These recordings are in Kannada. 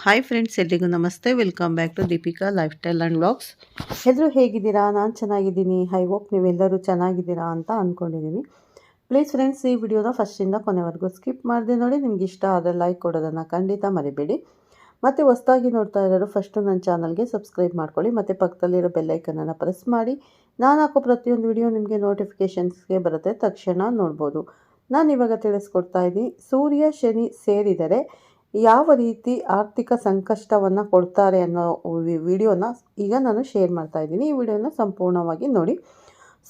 ಹಾಯ್ ಫ್ರೆಂಡ್ಸ್ ಎಲ್ರಿಗೂ ನಮಸ್ತೆ. Welcome back to Deepika lifestyle and blogs ಎಲ್ಲರೂ ಹೇಗಿದ್ದೀರಾ? ನಾನು ಚೆನ್ನಾಗಿದ್ದೀನಿ. ಐ ಹೋಪ್ ನೀವೆಲ್ಲರೂ ಚೆನ್ನಾಗಿದ್ದೀರಾ ಅಂತ ಅಂದ್ಕೊಂಡಿದ್ದೀನಿ ಪ್ಲೀಸ್ ಫ್ರೆಂಡ್ಸ್ ಈ ವಿಡಿಯೋನ ಫಸ್ಟಿಂದ ಕೊನೆವರೆಗೂ ಸ್ಕಿಪ್ ಮಾಡಿದೆ ನೋಡಿ. ನಿಮ್ಗೆ ಇಷ್ಟ ಆದರೆ ಲೈಕ್ ಕೊಡೋದನ್ನು ಖಂಡಿತ ಮರಿಬೇಡಿ. ಮತ್ತು ಹೊಸ್ದಾಗಿ ನೋಡ್ತಾ ಇರೋರು ಫಸ್ಟು ನನ್ನ ಚಾನಲ್ಗೆ ಸಬ್ಸ್ಕ್ರೈಬ್ ಮಾಡ್ಕೊಳ್ಳಿ. ಮತ್ತು ಪಕ್ಕದಲ್ಲಿರೋ ಬೆಲ್ಲೈಕನನ್ನು ಪ್ರೆಸ್ ಮಾಡಿ. ನಾನು ಹಾಕೋ ಪ್ರತಿಯೊಂದು ವಿಡಿಯೋ ನಿಮಗೆ ನೋಟಿಫಿಕೇಷನ್ಸ್ಗೆ ಬರುತ್ತೆ. ತಕ್ಷಣ ನೋಡ್ಬೋದು. ನಾನು ಇವಾಗ ತಿಳಿಸ್ಕೊಡ್ತಾ ಇದ್ದೀನಿ. ಸೂರ್ಯ, ಶನಿ ಸೇರಿದರೆ ಯಾವ ರೀತಿ ಆರ್ಥಿಕ ಸಂಕಷ್ಟವನ್ನು ಕೊಡ್ತಾರೆ ಅನ್ನೋ ವಿಡಿಯೋನ ಈಗ ನಾನು ಶೇರ್ ಮಾಡ್ತಾ ಇದ್ದೀನಿ. ಈ ವಿಡಿಯೋನ ಸಂಪೂರ್ಣವಾಗಿ ನೋಡಿ.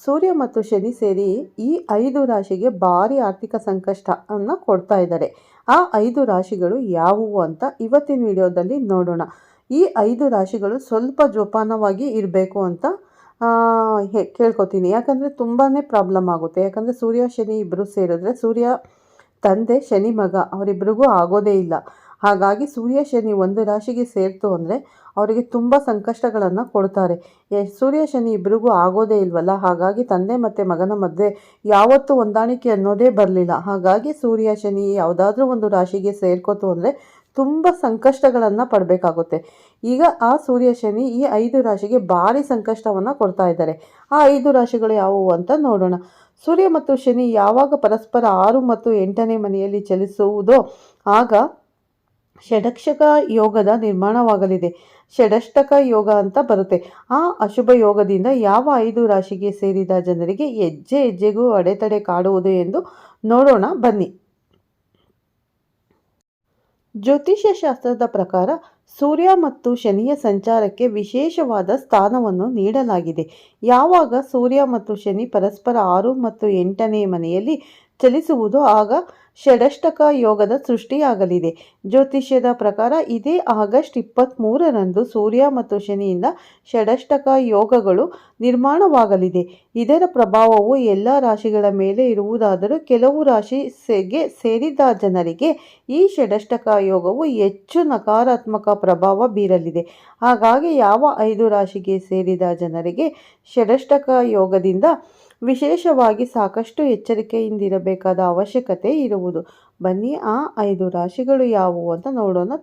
ಸೂರ್ಯ ಮತ್ತು ಶನಿ ಸೇರಿ ಈ ಐದು ರಾಶಿಗೆ ಭಾರಿ ಆರ್ಥಿಕ ಸಂಕಷ್ಟವನ್ನು ಕೊಡ್ತಾ ಇದ್ದಾರೆ. ಆ ಐದು ರಾಶಿಗಳು ಯಾವುವು ಅಂತ ಇವತ್ತಿನ ವಿಡಿಯೋದಲ್ಲಿ ನೋಡೋಣ. ಈ ಐದು ರಾಶಿಗಳು ಸ್ವಲ್ಪ ಜೋಪಾನವಾಗಿ ಇರಬೇಕು ಅಂತ ಕೇಳ್ಕೊತೀನಿ. ಯಾಕಂದರೆ ತುಂಬಾ ಪ್ರಾಬ್ಲಮ್ ಆಗುತ್ತೆ. ಯಾಕಂದರೆ ಸೂರ್ಯ, ಶನಿ ಇಬ್ಬರು ಸೇರಿದ್ರೆ ಸೂರ್ಯ ತಂದೆ, ಶನಿ ಮಗ ಅವರಿಬ್ಬರಿಗೂ ಆಗೋದೇ ಇಲ್ಲ. ಹಾಗಾಗಿ ಸೂರ್ಯ, ಶನಿ ಒಂದು ರಾಶಿಗೆ ಸೇರ್ತು ಅಂದರೆ ಅವರಿಗೆ ತುಂಬ ಸಂಕಷ್ಟಗಳನ್ನು ಕೊಡ್ತಾರೆ. ಸೂರ್ಯ, ಶನಿ ಇಬ್ಬರಿಗೂ ಆಗೋದೇ ಇಲ್ವಲ್ಲ? ಹಾಗಾಗಿ ತಂದೆ ಮತ್ತು ಮಗನ ಮಧ್ಯೆ ಯಾವತ್ತೂ ಹೊಂದಾಣಿಕೆ ಅನ್ನೋದೇ ಬರಲಿಲ್ಲ. ಹಾಗಾಗಿ ಸೂರ್ಯ, ಶನಿ ಯಾವುದಾದ್ರೂ ಒಂದು ರಾಶಿಗೆ ಸೇರ್ಕೋತು ಅಂದರೆ ತುಂಬ ಸಂಕಷ್ಟಗಳನ್ನು ಪಡಬೇಕಾಗುತ್ತೆ. ಈಗ ಆ ಸೂರ್ಯ, ಶನಿ ಈ ಐದು ರಾಶಿಗೆ ಭಾರಿ ಸಂಕಷ್ಟವನ್ನು ಕೊಡ್ತಾ ಇದ್ದಾರೆ. ಆ ಐದು ರಾಶಿಗಳು ಯಾವುವು ಅಂತ ನೋಡೋಣ. ಸೂರ್ಯ ಮತ್ತು ಶನಿ ಯಾವಾಗ ಪರಸ್ಪರ ಆರು ಮತ್ತು ಎಂಟನೇ ಮನೆಯಲ್ಲಿ ಚಲಿಸುವುದೋ ಆಗ ಷಡಕ್ಷಕ ಯೋಗದ ನಿರ್ಮಾಣವಾಗಲಿದೆ. ಷಡಷ್ಟಕ ಯೋಗ ಅಂತ ಬರುತ್ತೆ. ಆ ಅಶುಭ ಯೋಗದಿಂದ ಯಾವ ಐದು ರಾಶಿಗೆ ಸೇರಿದ ಜನರಿಗೆ ಹೆಜ್ಜೆ ಹೆಜ್ಜೆಗೂ ಅಡೆತಡೆ ಕಾಡುವುದು ಎಂದು ನೋಡೋಣ, ಬನ್ನಿ. ಜ್ಯೋತಿಷ್ಯ ಶಾಸ್ತ್ರದ ಪ್ರಕಾರ ಸೂರ್ಯ ಮತ್ತು ಶನಿಯ ಸಂಚಾರಕ್ಕೆ ವಿಶೇಷವಾದ ಸ್ಥಾನವನ್ನು ನೀಡಲಾಗಿದೆ. ಯಾವಾಗ ಸೂರ್ಯ ಮತ್ತು ಶನಿ ಪರಸ್ಪರ ಆರು ಮತ್ತು ಎಂಟನೇ ಮನೆಯಲ್ಲಿ ಚಲಿಸುವುದು ಆಗ ಷಡಷ್ಟಕ ಯೋಗದ ಸೃಷ್ಟಿಯಾಗಲಿದೆ. ಜ್ಯೋತಿಷ್ಯದ ಪ್ರಕಾರ ಇದೇ ಆಗಸ್ಟ್ ಇಪ್ಪತ್ತ್ಮೂರರಂದು ಸೂರ್ಯ ಮತ್ತು ಶನಿಯಿಂದ ಷಡಷ್ಟಕ ಯೋಗಗಳು ನಿರ್ಮಾಣವಾಗಲಿದೆ. ಇದರ ಪ್ರಭಾವವು ಎಲ್ಲ ರಾಶಿಗಳ ಮೇಲೆ ಇರುವುದಾದರೂ ಕೆಲವು ರಾಶಿಗೆ ಸೇರಿದ ಜನರಿಗೆ ಈ ಷಡಷ್ಟಕ ಯೋಗವು ಹೆಚ್ಚು ನಕಾರಾತ್ಮಕ ಪ್ರಭಾವ ಬೀರಲಿದೆ. ಹಾಗಾಗಿ ಯಾವ ಐದು ರಾಶಿಗೆ ಸೇರಿದ ಜನರಿಗೆ ಷಡಷ್ಟಕ ಯೋಗದಿಂದ ವಿಶೇಷವಾಗಿ ಸಾಕಷ್ಟು ಎಚ್ಚರಿಕೆಯಿಂದಿರಬೇಕಾದ ಅವಶ್ಯಕತೆ ಇರುವುದು. ಬನ್ನಿ, ಆ ಐದು ರಾಶಿಗಳು ಯಾವುವು ಅಂತ ನೋಡೋಣ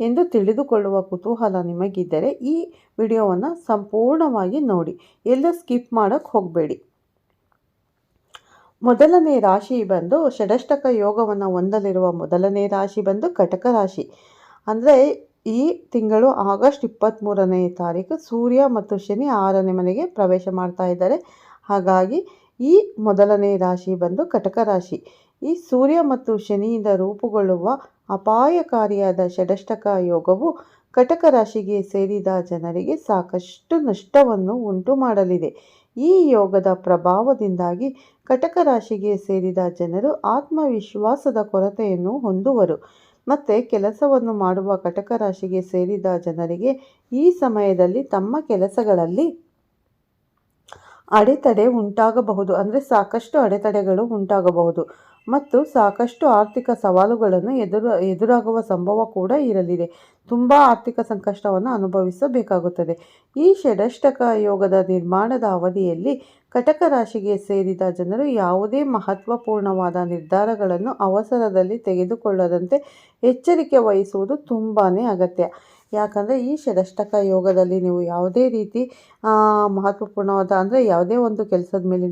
ಎಂದು ತಿಳಿದುಕೊಳ್ಳುವ ಕುತೂಹಲ ನಿಮಗಿದ್ದರೆ ಈ ವಿಡಿಯೋವನ್ನು ಸಂಪೂರ್ಣವಾಗಿ ನೋಡಿ. ಎಲ್ಲೂ ಸ್ಕಿಪ್ ಮಾಡೋಕ್ಕೆ ಹೋಗಬೇಡಿ. ಮೊದಲನೇ ರಾಶಿ ಬಂದು ಷಡಷ್ಟಕ ಯೋಗವನ್ನು ಹೊಂದಲಿರುವ ಮೊದಲನೇ ರಾಶಿ ಬಂದು ಕಟಕ ರಾಶಿ. ಅಂದರೆ ಈ ತಿಂಗಳು ಆಗಸ್ಟ್ ಇಪ್ಪತ್ತ್ಮೂರನೇ ತಾರೀಕು ಸೂರ್ಯ ಮತ್ತು ಶನಿ ಆರನೇ ಮನೆಗೆ ಪ್ರವೇಶ ಮಾಡ್ತಾ ಇದ್ದಾರೆ. ಹಾಗಾಗಿ ಈ ಮೊದಲನೇ ರಾಶಿ ಬಂದು ಕಟಕ ರಾಶಿ. ಈ ಸೂರ್ಯ ಮತ್ತು ಶನಿಯಿಂದ ರೂಪುಗೊಳ್ಳುವ ಅಪಾಯಕಾರಿಯಾದ ಷಡಷ್ಟಕ ಯೋಗವು ಕಟಕ ರಾಶಿಗೆ ಸೇರಿದ ಜನರಿಗೆ ಸಾಕಷ್ಟು ನಷ್ಟವನ್ನು ಉಂಟು ಮಾಡಲಿದೆ. ಈ ಯೋಗದ ಪ್ರಭಾವದಿಂದಾಗಿ ಕಟಕ ರಾಶಿಗೆ ಸೇರಿದ ಜನರು ಆತ್ಮವಿಶ್ವಾಸದ ಕೊರತೆಯನ್ನು ಹೊಂದುವರು. ಮತ್ತು ಕೆಲಸವನ್ನು ಮಾಡುವ ಕಟಕ ರಾಶಿಗೆ ಸೇರಿದ ಜನರಿಗೆ ಈ ಸಮಯದಲ್ಲಿ ತಮ್ಮ ಕೆಲಸಗಳಲ್ಲಿ ಅಡೆತಡೆ ಉಂಟಾಗಬಹುದು. ಅಂದರೆ ಸಾಕಷ್ಟು ಅಡೆತಡೆಗಳು ಉಂಟಾಗಬಹುದು. ಮತ್ತು ಸಾಕಷ್ಟು ಆರ್ಥಿಕ ಸವಾಲುಗಳನ್ನು ಎದುರು, ಎದುರಾಗುವ ಸಂಭವ ಕೂಡ ಇರಲಿದೆ. ತುಂಬ ಆರ್ಥಿಕ ಸಂಕಷ್ಟವನ್ನು ಅನುಭವಿಸಬೇಕಾಗುತ್ತದೆ. ಈ ಷಡಷ್ಟಕ ಯೋಗದ ನಿರ್ಮಾಣದ ಅವಧಿಯಲ್ಲಿ ಕಟಕ ರಾಶಿಗೆ ಸೇರಿದ ಜನರು ಯಾವುದೇ ಮಹತ್ವಪೂರ್ಣವಾದ ನಿರ್ಧಾರಗಳನ್ನು ಅವಸರದಲ್ಲಿ ತೆಗೆದುಕೊಳ್ಳದಂತೆ ಎಚ್ಚರಿಕೆ ವಹಿಸುವುದು ತುಂಬಾ ಅಗತ್ಯ. ಯಾಕಂದರೆ ಈ ಷಡಷ್ಟಕ ಯೋಗದಲ್ಲಿ ನೀವು ಯಾವುದೇ ರೀತಿ ಮಹತ್ವಪೂರ್ಣವಾದ ಅಂದರೆ ಯಾವುದೇ ಒಂದು ಕೆಲಸದ ಮೇಲೆ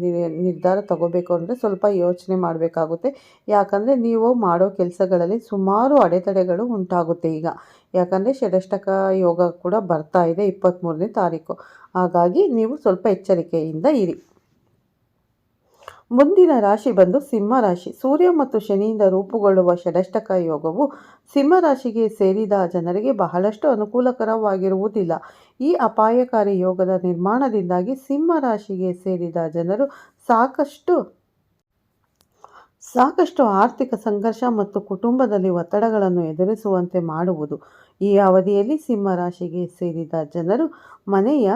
ನಿರ್ಧಾರ ತಗೋಬೇಕು ಅಂದರೆ ಸ್ವಲ್ಪ ಯೋಚನೆ ಮಾಡಬೇಕಾಗುತ್ತೆ. ಯಾಕಂದರೆ ನೀವು ಮಾಡೋ ಕೆಲಸಗಳಲ್ಲಿ ಸುಮಾರು ಅಡೆತಡೆಗಳು ಉಂಟಾಗುತ್ತೆ ಈಗ. ಯಾಕಂದರೆ ಷಡಷ್ಟಕ ಯೋಗ ಕೂಡ ಬರ್ತಾ ಇದೆ ಇಪ್ಪತ್ತ್ಮೂರನೇ ತಾರೀಕು. ಹಾಗಾಗಿ ನೀವು ಸ್ವಲ್ಪ ಎಚ್ಚರಿಕೆಯಿಂದ ಇರಿ. ಮುಂದಿನ ರಾಶಿ ಬಂದು ಸಿಂಹ ರಾಶಿ. ಸೂರ್ಯ ಮತ್ತು ಶನಿಯಿಂದ ರೂಪುಗೊಳ್ಳುವ ಷಡಷ್ಟಕ ಯೋಗವು ಸಿಂಹ ರಾಶಿಗೆ ಸೇರಿದ ಜನರಿಗೆ ಬಹಳಷ್ಟು ಅನುಕೂಲಕರವಾಗಿರುವುದಿಲ್ಲ. ಈ ಅಪಾಯಕಾರಿ ಯೋಗದ ನಿರ್ಮಾಣದಿಂದಾಗಿ ಸಿಂಹ ರಾಶಿಗೆ ಸೇರಿದ ಜನರು ಸಾಕಷ್ಟು ಸಾಕಷ್ಟು ಆರ್ಥಿಕ ಸಂಘರ್ಷ ಮತ್ತು ಕುಟುಂಬದಲ್ಲಿ ಒತ್ತಡಗಳನ್ನು ಎದುರಿಸುವಂತೆ ಮಾಡುವುದು. ಈ ಅವಧಿಯಲ್ಲಿ ಸಿಂಹ ರಾಶಿಗೆ ಸೇರಿದ ಜನರು ಮನೆಯ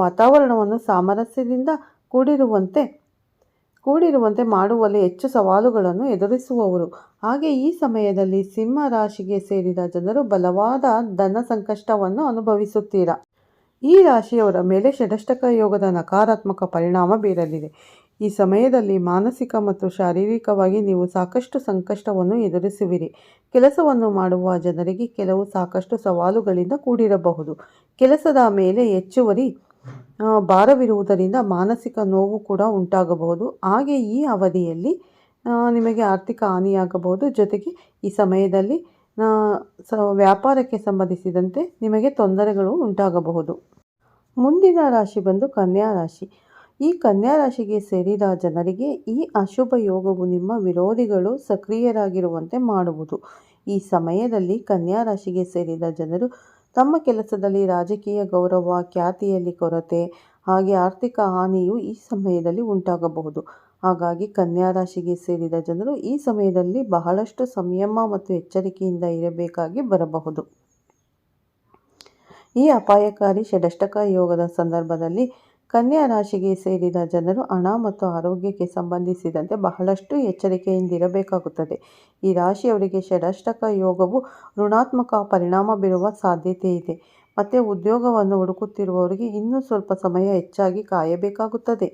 ವಾತಾವರಣವನ್ನು ಸಾಮರಸ್ಯದಿಂದ ಕೂಡಿರುವಂತೆ ಕೂಡಿರುವಂತೆ ಮಾಡುವಲ್ಲಿ ಹೆಚ್ಚು ಸವಾಲುಗಳನ್ನು ಎದುರಿಸುವವರು. ಹಾಗೆ ಈ ಸಮಯದಲ್ಲಿ ಸಿಂಹ ರಾಶಿಗೆ ಸೇರಿದ ಜನರು ಬಲವಾದ ಧನ ಸಂಕಷ್ಟವನ್ನು ಅನುಭವಿಸುತ್ತೀರಾ? ಈ ರಾಶಿಯವರ ಮೇಲೆ ಷಡಷ್ಟಕ ಯೋಗದ ನಕಾರಾತ್ಮಕ ಪರಿಣಾಮ ಬೀರಲಿದೆ. ಈ ಸಮಯದಲ್ಲಿ ಮಾನಸಿಕ ಮತ್ತು ಶಾರೀರಿಕವಾಗಿ ನೀವು ಸಾಕಷ್ಟು ಸಂಕಷ್ಟವನ್ನು ಎದುರಿಸುವಿರಿ. ಕೆಲಸವನ್ನು ಮಾಡುವ ಜನರಿಗೆ ಕೆಲವು ಸಾಕಷ್ಟು ಸವಾಲುಗಳಿಂದ ಕೂಡಿರಬಹುದು. ಕೆಲಸದ ಮೇಲೆ ಹೆಚ್ಚುವರಿ ಭಾರವಿರುವುದರಿಂದ ಮಾನಸಿಕ ನೋವು ಕೂಡ ಉಂಟಾಗಬಹುದು. ಹಾಗೆ ಈ ಅವಧಿಯಲ್ಲಿ ನಿಮಗೆ ಆರ್ಥಿಕ ಹಾನಿಯಾಗಬಹುದು. ಜೊತೆಗೆ ಈ ಸಮಯದಲ್ಲಿ ಸ, ವ್ಯಾಪಾರಕ್ಕೆ ಸಂಬಂಧಿಸಿದಂತೆ ನಿಮಗೆ ತೊಂದರೆಗಳು ಉಂಟಾಗಬಹುದು. ಮುಂದಿನ ರಾಶಿ ಬಂದು ಕನ್ಯಾ ರಾಶಿ. ಈ ಕನ್ಯಾ ರಾಶಿಗೆ ಸೇರಿದ ಜನರಿಗೆ ಈ ಅಶುಭ ಯೋಗವು ನಿಮ್ಮ ವಿರೋಧಿಗಳು ಸಕ್ರಿಯರಾಗಿರುವಂತೆ ಮಾಡುವುದು. ಈ ಸಮಯದಲ್ಲಿ ಕನ್ಯಾ ರಾಶಿಗೆ ಸೇರಿದ ಜನರು ತಮ್ಮ ಕೆಲಸದಲ್ಲಿ ರಾಜಕೀಯ ಗೌರವ ಖ್ಯಾತಿಯಲ್ಲಿ ಕೊರತೆ ಹಾಗೆ ಆರ್ಥಿಕ ಹಾನಿಯು ಈ ಸಮಯದಲ್ಲಿ ಉಂಟಾಗಬಹುದು. ಹಾಗಾಗಿ ಕನ್ಯಾ ರಾಶಿಗೆ ಸೇರಿದ ಜನರು ಈ ಸಮಯದಲ್ಲಿ ಬಹಳಷ್ಟು ಸಂಯಮ ಮತ್ತು ಎಚ್ಚರಿಕೆಯಿಂದ ಇರಬೇಕಾಗಿ ಬರಬಹುದು. ಈ ಅಪಾಯಕಾರಿ ಷಡಷ್ಟಕ ಯೋಗದ ಸಂದರ್ಭದಲ್ಲಿ ಕನ್ಯಾ ರಾಶಿಗೆ ಸೇರಿದ ಜನರು ಹಣ ಮತ್ತು ಆರೋಗ್ಯಕ್ಕೆ ಸಂಬಂಧಿಸಿದಂತೆ ಬಹಳಷ್ಟು ಎಚ್ಚರಿಕೆಯಿಂದಿರಬೇಕಾಗುತ್ತದೆ. ಈ ರಾಶಿಯವರಿಗೆ ಷಡಷ್ಟಕ ಯೋಗವು ಋಣಾತ್ಮಕ ಪರಿಣಾಮ ಬೀರುವ ಸಾಧ್ಯತೆ ಇದೆ. ಮತ್ತು ಉದ್ಯೋಗವನ್ನು ಹುಡುಕುತ್ತಿರುವವರಿಗೆ ಇನ್ನೂ ಸ್ವಲ್ಪ ಸಮಯ ಹೆಚ್ಚಾಗಿ ಕಾಯಬೇಕಾಗುತ್ತದೆ.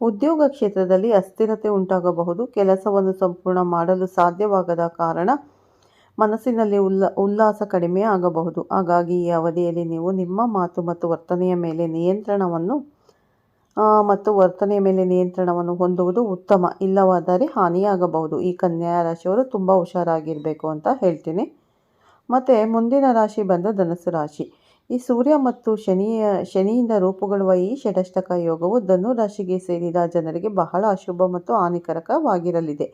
ಉದ್ಯೋಗ ಕ್ಷೇತ್ರದಲ್ಲಿ ಅಸ್ಥಿರತೆ ಉಂಟಾಗಬಹುದು. ಕೆಲಸವನ್ನು ಸಂಪೂರ್ಣ ಮಾಡಲು ಸಾಧ್ಯವಾಗದ ಕಾರಣ ಮನಸ್ಸಿನಲ್ಲಿ ಉಲ್ಲ, ಉಲ್ಲಾಸ ಕಡಿಮೆ ಆಗಬಹುದು. ಹಾಗಾಗಿ ಈ ಅವಧಿಯಲ್ಲಿ ನೀವು ನಿಮ್ಮ ಮಾತು ಮತ್ತು ವರ್ತನೆಯ ಮೇಲೆ ನಿಯಂತ್ರಣವನ್ನು ಮತ್ತು ವರ್ತನೆಯ ಮೇಲೆ ನಿಯಂತ್ರಣವನ್ನು ಹೊಂದುವುದು ಉತ್ತಮ. ಇಲ್ಲವಾದರೆ ಹಾನಿಯಾಗಬಹುದು. ಈ ಕನ್ಯಾ ರಾಶಿಯವರು ತುಂಬ ಹುಷಾರಾಗಿರಬೇಕು ಅಂತ ಹೇಳ್ತೀನಿ. ಮತ್ತು ಮುಂದಿನ ರಾಶಿ ಬಂದು ಧನಸ್ಸು ರಾಶಿ. ಈ ಸೂರ್ಯ ಮತ್ತು ಶನಿಯ, ಶನಿಯಿಂದ ರೂಪುಗೊಳ್ಳುವ ಈ ಷಡಷ್ಟಕ ಯೋಗವು ಧನು ರಾಶಿಗೆ ಸೇರಿದ ಜನರಿಗೆ ಬಹಳ ಅಶುಭ ಮತ್ತು ಹಾನಿಕರಕವಾಗಿರಲಿದೆ.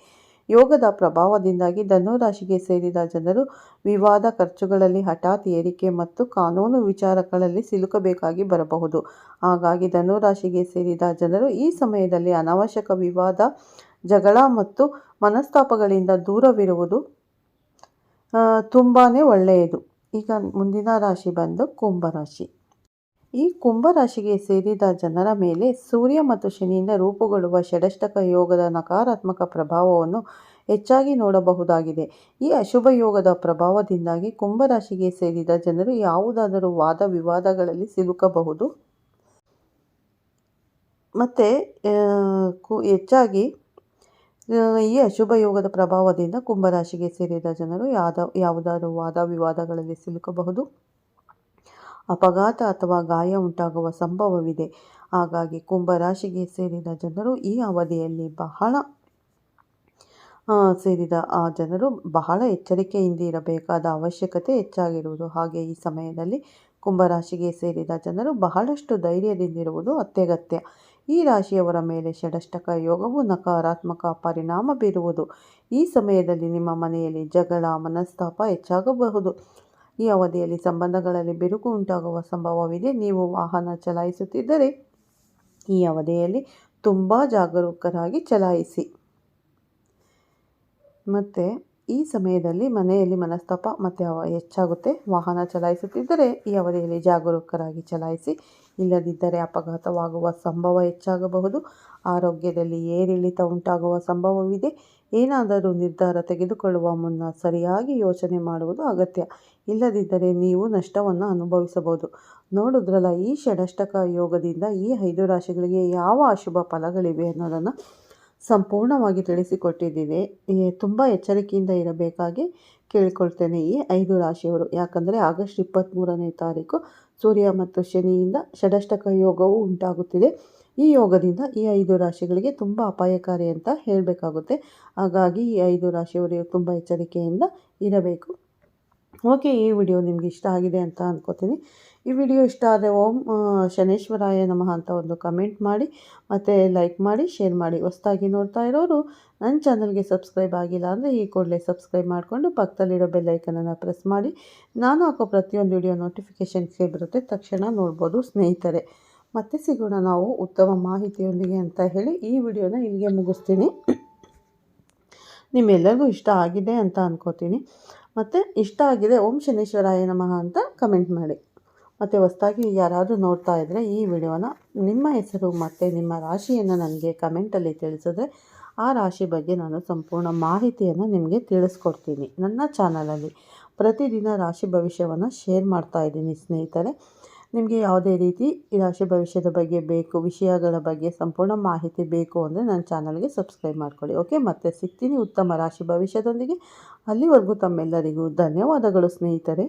ಯೋಗದ ಪ್ರಭಾವದಿಂದಾಗಿ ಧನುರಾಶಿಗೆ ಸೇರಿದ ಜನರು ವಿವಾದ ಖರ್ಚುಗಳಲ್ಲಿ ಹಠಾತ್ ಏರಿಕೆ ಮತ್ತು ಕಾನೂನು ವಿಚಾರಗಳಲ್ಲಿ ಸಿಲುಕಬೇಕಾಗಿ ಬರಬಹುದು. ಹಾಗಾಗಿ ಧನುರಾಶಿಗೆ ಸೇರಿದ ಜನರು ಈ ಸಮಯದಲ್ಲಿ ಅನಾವಶ್ಯಕ ವಿವಾದ, ಜಗಳ ಮತ್ತು ಮನಸ್ತಾಪಗಳಿಂದ ದೂರವಿರುವುದು ತುಂಬಾ ಒಳ್ಳೆಯದು. ಈಗ ಮುಂದಿನ ರಾಶಿ ಬಂದು ಕುಂಭರಾಶಿ ಈ ಕುಂಭರಾಶಿಗೆ ಸೇರಿದ ಜನರ ಮೇಲೆ ಸೂರ್ಯ ಮತ್ತು ಶನಿಯಿಂದ ರೂಪುಗೊಳ್ಳುವ ಷಡಷ್ಟಕ ಯೋಗದ ನಕಾರಾತ್ಮಕ ಪ್ರಭಾವವನ್ನು ಹೆಚ್ಚಾಗಿ ನೋಡಬಹುದಾಗಿದೆ. ಈ ಅಶುಭ ಯೋಗದ ಪ್ರಭಾವದಿಂದಾಗಿ ಕುಂಭರಾಶಿಗೆ ಸೇರಿದ ಜನರು ಯಾವುದಾದರೂ ವಾದ ವಿವಾದಗಳಲ್ಲಿ ಸಿಲುಕಬಹುದು. ಮತ್ತು ಕು, ಹೆಚ್ಚಾಗಿ ಈ ಅಶುಭ ಯೋಗದ ಪ್ರಭಾವದಿಂದ ಕುಂಭರಾಶಿಗೆ ಸೇರಿದ ಜನರು ಯಾವ್ದ ಯಾವುದಾದ್ರೂ ವಾದ ವಿವಾದಗಳಲ್ಲಿ ಸಿಲುಕಬಹುದು. ಅಪಘಾತ ಅಥವಾ ಗಾಯ ಉಂಟಾಗುವ ಸಂಭವವಿದೆ. ಹಾಗಾಗಿ ಕುಂಭರಾಶಿಗೆ ಸೇರಿದ ಜನರು ಈ ಅವಧಿಯಲ್ಲಿ ಬಹಳ ಸೇರಿದ ಆ ಜನರು ಬಹಳ ಎಚ್ಚರಿಕೆಯಿಂದ ಇರಬೇಕಾದ ಅವಶ್ಯಕತೆ ಹೆಚ್ಚಾಗಿರುವುದು. ಹಾಗೆ ಈ ಸಮಯದಲ್ಲಿ ಕುಂಭರಾಶಿಗೆ ಸೇರಿದ ಜನರು ಬಹಳಷ್ಟು ಧೈರ್ಯದಿಂದಿರುವುದು ಅತ್ಯಗತ್ಯ. ಈ ರಾಶಿಯವರ ಮೇಲೆ ಷಡಷ್ಟಕ ಯೋಗವು ನಕಾರಾತ್ಮಕ ಪರಿಣಾಮ ಬೀರುವುದು. ಈ ಸಮಯದಲ್ಲಿ ನಿಮ್ಮ ಮನೆಯಲ್ಲಿ ಜಗಳ, ಮನಸ್ತಾಪ ಹೆಚ್ಚಾಗಬಹುದು. ಈ ಅವಧಿಯಲ್ಲಿ ಸಂಬಂಧಗಳಲ್ಲಿ ಬಿರುಕು ಉಂಟಾಗುವ ಸಂಭವವಿದೆ. ನೀವು ವಾಹನ ಚಲಾಯಿಸುತ್ತಿದ್ದರೆ ಈ ಅವಧಿಯಲ್ಲಿ ತುಂಬ ಜಾಗರೂಕರಾಗಿ ಚಲಾಯಿಸಿ. ಮತ್ತು ಈ ಸಮಯದಲ್ಲಿ ಮನೆಯಲ್ಲಿ ಮನಸ್ತಾಪ ಮತ್ತು ಹೆಚ್ಚಾಗುತ್ತೆ. ವಾಹನ ಚಲಾಯಿಸುತ್ತಿದ್ದರೆ ಈ ಅವಧಿಯಲ್ಲಿ ಜಾಗರೂಕರಾಗಿ ಚಲಾಯಿಸಿ. ಇಲ್ಲದಿದ್ದರೆ ಅಪಘಾತವಾಗುವ ಸಂಭವ ಹೆಚ್ಚಾಗಬಹುದು. ಆರೋಗ್ಯದಲ್ಲಿ ಏರಿಳಿತ ಉಂಟಾಗುವ ಸಂಭವವಿದೆ. ಏನಾದರೂ ನಿರ್ಧಾರ ತೆಗೆದುಕೊಳ್ಳುವ ಮುನ್ನ ಸರಿಯಾಗಿ ಯೋಚನೆ ಮಾಡುವುದು ಅಗತ್ಯ. ಇಲ್ಲದಿದ್ದರೆ ನೀವು ನಷ್ಟವನ್ನು ಅನುಭವಿಸಬಹುದು. ನೋಡಿದ್ರಲ್ಲ, ಈ ಷಡಷ್ಟಕ ಯೋಗದಿಂದ ಈ ಐದು ರಾಶಿಗಳಿಗೆ ಯಾವ ಅಶುಭ ಫಲಗಳಿವೆ ಅನ್ನೋದನ್ನು ಸಂಪೂರ್ಣವಾಗಿ ತಿಳಿಸಿಕೊಟ್ಟಿದ್ದೀನಿ ತುಂಬ ಎಚ್ಚರಿಕೆಯಿಂದ ಇರಬೇಕಾಗಿ ಕೇಳಿಕೊಳ್ತೇನೆ ಈ ಐದು ರಾಶಿಯವರು. ಯಾಕಂದರೆ ಆಗಸ್ಟ್ ಇಪ್ಪತ್ತ್ಮೂರನೇ ತಾರೀಕು ಸೂರ್ಯ ಮತ್ತು ಶನಿಯಿಂದ ಷಡಷ್ಟಕ ಯೋಗವು ಉಂಟಾಗುತ್ತಿದೆ. ಈ ಯೋಗದಿಂದ ಈ ಐದು ರಾಶಿಗಳಿಗೆ ತುಂಬ ಅಪಾಯಕಾರಿ ಅಂತ ಹೇಳಬೇಕಾಗುತ್ತೆ. ಹಾಗಾಗಿ ಈ ಐದು ರಾಶಿಯವರು ತುಂಬ ಎಚ್ಚರಿಕೆಯಿಂದ ಇರಬೇಕು. ಓಕೆ, ಈ ವಿಡಿಯೋ ನಿಮಗೆ ಇಷ್ಟ ಆಗಿದೆ ಅಂತ ಅಂದ್ಕೋತೀನಿ ಈ ವಿಡಿಯೋ ಇಷ್ಟ ಆದರೆ ಓಂ ಶನೇಶ್ವರಾಯ ನಮಃ ಅಂತ ಒಂದು ಕಮೆಂಟ್ ಮಾಡಿ, ಮತ್ತು ಲೈಕ್ ಮಾಡಿ, ಶೇರ್ ಮಾಡಿ. ಹೊಸ್ದಾಗಿ ನೋಡ್ತಾ ಇರೋರು ನನ್ನ ಚಾನಲ್ಗೆ ಸಬ್ಸ್ಕ್ರೈಬ್ ಆಗಿಲ್ಲ ಅಂದರೆ ಈ ಕೂಡಲೇ ಸಬ್ಸ್ಕ್ರೈಬ್ ಮಾಡಿಕೊಂಡು ಪಕ್ಕದಲ್ಲಿರೋ ಬೆಲ್ಲೈಕನನ್ನು ಪ್ರೆಸ್ ಮಾಡಿ. ನಾನು ಹಾಕೋ ಪ್ರತಿಯೊಂದು ವಿಡಿಯೋ ನೋಟಿಫಿಕೇಷನ್ಸ್ಗೆ ಬರುತ್ತೆ ತಕ್ಷಣ ನೋಡ್ಬೋದು ಸ್ನೇಹಿತರೆ. ಮತ್ತೆ ಸಿಗೋಣ ನಾವು ಉತ್ತಮ ಮಾಹಿತಿಯೊಂದಿಗೆ ಅಂತ ಹೇಳಿ ಈ ವಿಡಿಯೋನ ಇಲ್ಲಿಗೆ ಮುಗಿಸ್ತೀನಿ. ನಿಮ್ಮೆಲ್ಲರಿಗೂ ಇಷ್ಟ ಆಗಿದೆ ಅಂತ ಅಂದ್ಕೋತೀನಿ ಮತ್ತು ಇಷ್ಟ ಆಗಿದೆ ಓಂ ಶನೇಶ್ವರಾಯ ನಮಃ ಅಂತ ಕಮೆಂಟ್ ಮಾಡಿ. ಮತ್ತು ಹೊಸ್ದಾಗಿ ಯಾರಾದರೂ ನೋಡ್ತಾ ಇದ್ದರೆ ಈ ವಿಡಿಯೋನ ನಿಮ್ಮ ಹೆಸರು ಮತ್ತು ನಿಮ್ಮ ರಾಶಿಯನ್ನು ನನಗೆ ಕಮೆಂಟಲ್ಲಿ ತಿಳಿಸಿದ್ರೆ ಆ ರಾಶಿ ಬಗ್ಗೆ ನಾನು ಸಂಪೂರ್ಣ ಮಾಹಿತಿಯನ್ನು ನಿಮಗೆ ತಿಳಿಸ್ಕೊಡ್ತೀನಿ. ನನ್ನ ಚಾನಲಲ್ಲಿ ಪ್ರತಿದಿನ ರಾಶಿ ಭವಿಷ್ಯವನ್ನು ಶೇರ್ ಮಾಡ್ತಾ ಇದ್ದೀನಿ ಸ್ನೇಹಿತರೆ. ನಿಮಗೆ ಯಾವುದೇ ರೀತಿ ರಾಶಿ ಭವಿಷ್ಯದ ಬಗ್ಗೆ ಬೇಕು, ವಿಷಯಗಳ ಬಗ್ಗೆ ಸಂಪೂರ್ಣ ಮಾಹಿತಿ ಬೇಕು ಅಂದರೆ ನನ್ನ ಚಾನಲ್ಗೆ ಸಬ್ಸ್ಕ್ರೈಬ್ ಮಾಡ್ಕೊಳ್ಳಿ. ಓಕೆ, ಮತ್ತೆ ಸಿಗ್ತೀನಿ ಉತ್ತಮ ರಾಶಿ ಭವಿಷ್ಯದೊಂದಿಗೆ. ಅಲ್ಲಿವರೆಗೂ ತಮ್ಮೆಲ್ಲರಿಗೂ ಧನ್ಯವಾದಗಳು ಸ್ನೇಹಿತರೆ.